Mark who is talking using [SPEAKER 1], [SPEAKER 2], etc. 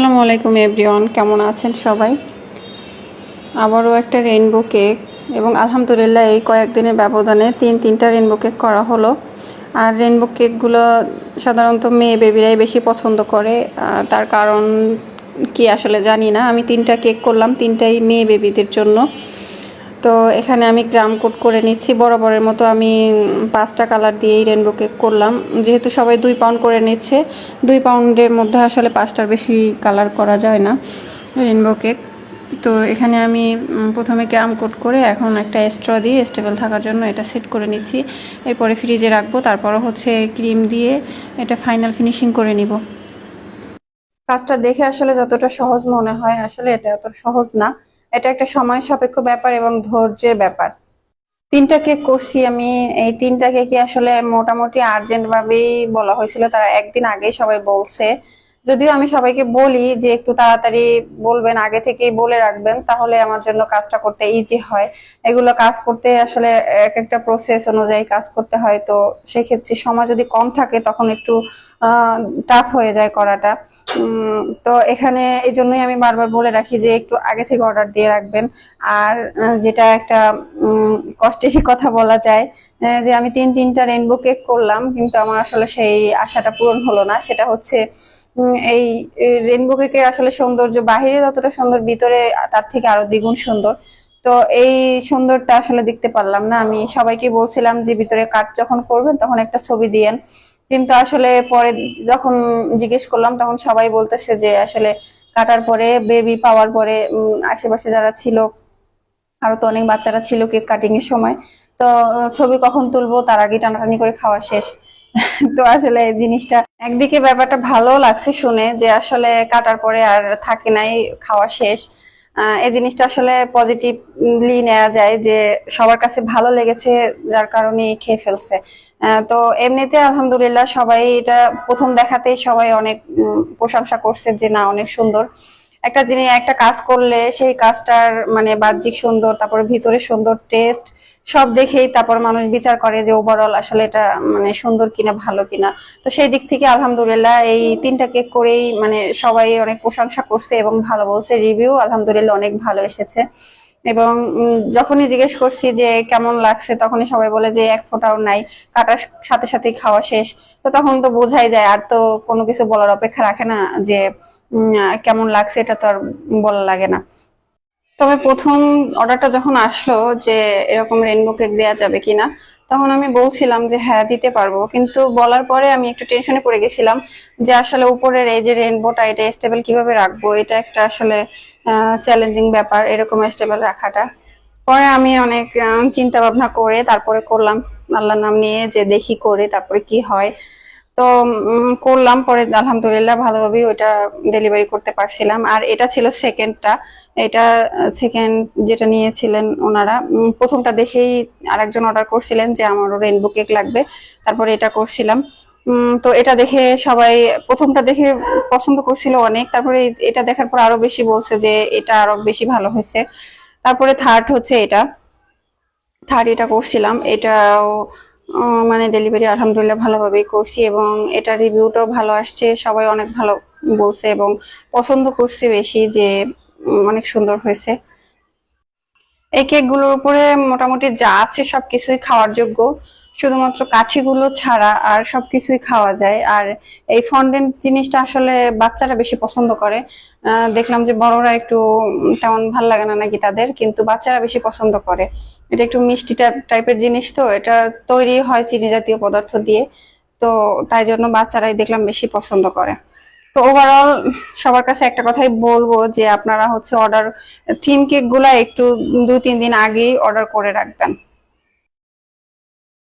[SPEAKER 1] আসসালামু আলাইকুম এভরিওয়ান, কেমন আছেন সবাই? আবারও একটা রেইনবো কেক এবং আলহামদুলিল্লাহ এই কয়েকদিনের ব্যবধানে তিন তিনটা রেইনবো কেক করা হলো। আর রেইনবো কেকগুলো সাধারণত মেয়ে বেবিরাই বেশি পছন্দ করে। তার কারণ কি আসলে জানি না। আমি তিনটা কেক করলাম, তিনটাই মেয়ে বেবিদের জন্য। তো এখানে আমি গ্রাম কোট করে নিচ্ছি। বরাবরের মতো আমি পাঁচটা কালার দিয়েই রেনবো কেক করলাম। যেহেতু সবাই দুই পাউন্ড করে নিচ্ছে, দুই পাউন্ডের মধ্যে আসলে পাঁচটার বেশি কালার করা যায় না রেনবো কেক তো এখানে আমি প্রথমে গ্রাম কোট করে এখন একটা স্ট্র দিয়ে স্টেবল থাকার জন্য এটা সেট করে নিচ্ছি। এরপরে ফ্রিজে রাখব, তারপরে হচ্ছে ক্রিম দিয়ে এটা ফাইনাল ফিনিশিং করে নিব। কাজটা দেখে আসলে যতটা সহজ মনে হয়, আসলে এটা এত সহজ না। এটা একটা সময় সাপেক্ষ ব্যাপার এবং ধৈর্যের ব্যাপার। তিনটা কেক করছি আমি, এই তিনটা কেকই আসলে মোটামুটি আর্জেন্ট ভাবেই বলা হয়েছিল, তারা একদিন আগেই সবাই বলছে। যদিও আমি সবাইকে বলি যে একটু তাড়াতাড়ি বলবেন, আগে থেকেই বলে রাখবেন, তাহলে আমার জন্য কাজটা করতে ইজি হয়। এগুলো কাজ করতে আসলে এক একটা প্রসেস অনুযায়ী কাজ করতে হয়, তো সেক্ষেত্রে সময় যদি কম থাকে তখন একটু টাফ হয়ে যায় করাটা। তো এখানে এই জন্যই আমি বারবার বলে রাখি যে একটু আগে থেকে অর্ডার দিয়ে রাখবেন। আর যেটা একটা কষ্টেরই কথা বলা যায় যে আমি তিন, তিনটা রেনবো কেক করলাম, কিন্তু আমার আসলে সেই আশাটা পূরণ হলো না। সেটা হচ্ছে এই রেনবো কেকের আসলে সৌন্দর্য বাহিরে যতটা সুন্দর, ভিতরে তার থেকে আরও দ্বিগুণ সুন্দর। তো এই সুন্দরটা আসলে দেখতে পারলাম না। আমি সবাইকে বলছিলাম যে ভিতরে কাট যখন করবেন, তখন একটা ছবি দিয়েন। কিন্তু আসলে পরে যখন জিজ্ঞেস করলাম, তখন সবাই বলতেছে যে আসলে কাটার পরে বেবি পাওয়ার পরে আশেপাশে যারা ছিল, আরও তো অনেক বাচ্চারা ছিল কেক কাটিং এর সময়, তো ছবি কখন তুলবো, তার আগে টানাটানি করে খাওয়া শেষ। তো আসলে জিনিসটা একদিকে ব্যাপারটা ভালো লাগছে শুনে যে আসলে কাটার পরে আর থাকে নাই, খাওয়া শেষ। এই জিনিসটা আসলে পজিটিভলি নেওয়া যায় যে সবার কাছে ভালো লেগেছে, যার কারণে খেয়ে ফেলছে। তো এমনিতে আলহামদুলিল্লাহ সবাই এটা প্রথম দেখাতেই সবাই অনেক প্রশংসা করছে যে না, অনেক সুন্দর। একটা জিনিস, একটা কাজ করলে সেই কাজটার মানে বাহ্যিক সুন্দর, তারপরে ভিতরে সুন্দর টেস্ট সব দেখেই তারপর মানুষ বিচার করে যে ওভারঅল আসলে এটা মানে সুন্দর কিনা, ভালো কিনা। তো সেই দিক থেকে আলহামদুলিল্লাহ এই তিনটা কেক করেই মানে সবাই অনেক প্রশংসা করছে এবং ভালো বলছে। রিভিউ আলহামদুলিল্লাহ অনেক ভালো এসেছে। এবং যখনই জিজ্ঞেস করছি যে কেমন লাগছে, তখনই সবাই বলে যে এক ফোঁটাও নাই, কাটার সাথে সাথেই খাওয়া শেষ। তো তখন তো বোঝাই যায়, আর তো কোনো কিছু বলার অপেক্ষা রাখে না যে কেমন লাগছে এটা তো আর বলা লাগে না। তবে প্রথম অর্ডারটা যখন আসলো যে এরকম রেনবো কেক দেওয়া যাবে কিনা, তখন আমি বলছিলাম যে হ্যাঁ দিতে পারব। কিন্তু বলার পরে আমি একটু টেনশনে পড়ে গেছিলাম যে আসলে উপরের এই যে রেনবোটা এটা স্টেবল কীভাবে রাখব? এটা একটা আসলে চ্যালেঞ্জিং ব্যাপার, এরকম স্টেবল রাখাটা। পরে আমি অনেক চিন্তা ভাবনা করে তারপরে করলাম। আল্লাহর নাম নিয়ে যে দেখি করে তারপরে কি হয়। তো করলাম, পরে আলহামদুলিল্লাহ ভালোভাবেই ওইটা ডেলিভারি করতে পারছিলাম। আর এটা ছিল সেকেন্ডটা এটা সেকেন্ড যেটা নিয়েছিলেন ওনারা প্রথমটা দেখেই আরেকজন অর্ডার করছিলেন যে আমারও রেইনবো কেক লাগবে। তারপরে এটা করছিলাম। তো এটা দেখে সবাই প্রথমটা দেখে পছন্দ করছিল অনেক। তারপরে এটা দেখার পর আরও বেশি বলছে যে এটা আরও বেশি ভালো হয়েছে। তারপরে থার্ড হচ্ছে এটা। থার্ড এটা করছিলাম। এটাও মানে ডেলিভারি আলহামদুলিল্লাহ ভালোভাবেই করছি এবং এটা রিভিউটাও ভালো আসছে। সবাই অনেক ভালো বলছে এবং পছন্দ করছে বেশি যে অনেক সুন্দর হয়েছে। এই কেকগুলোর উপরে মোটামুটি যা আছে সবকিছুই খাওয়ার যোগ্য। শুধুমাত্র কাঠিগুলো ছাড়া আর সবকিছুই খাওয়া যায়। আর এই ফন্ডেন্ট জিনিসটা আসলে বাচ্চারা বেশি পছন্দ করে। দেখলাম যে বড়রা একটু তেমন ভালো লাগে না নাকি তাদের, কিন্তু বাচ্চারা বেশি পছন্দ করে। এটা একটু মিষ্টি টাইপের জিনিস তো, এটা তৈরি হয় চিনি জাতীয় পদার্থ দিয়ে। তো তাই জন্য বাচ্চারাই দেখলাম বেশি পছন্দ করে। তো ওভারঅল সবার কাছে একটা কথাই বলব যে আপনারা হচ্ছে অর্ডার থিম কেকগুলা একটু দুই তিন দিন আগেই অর্ডার করে রাখবেন।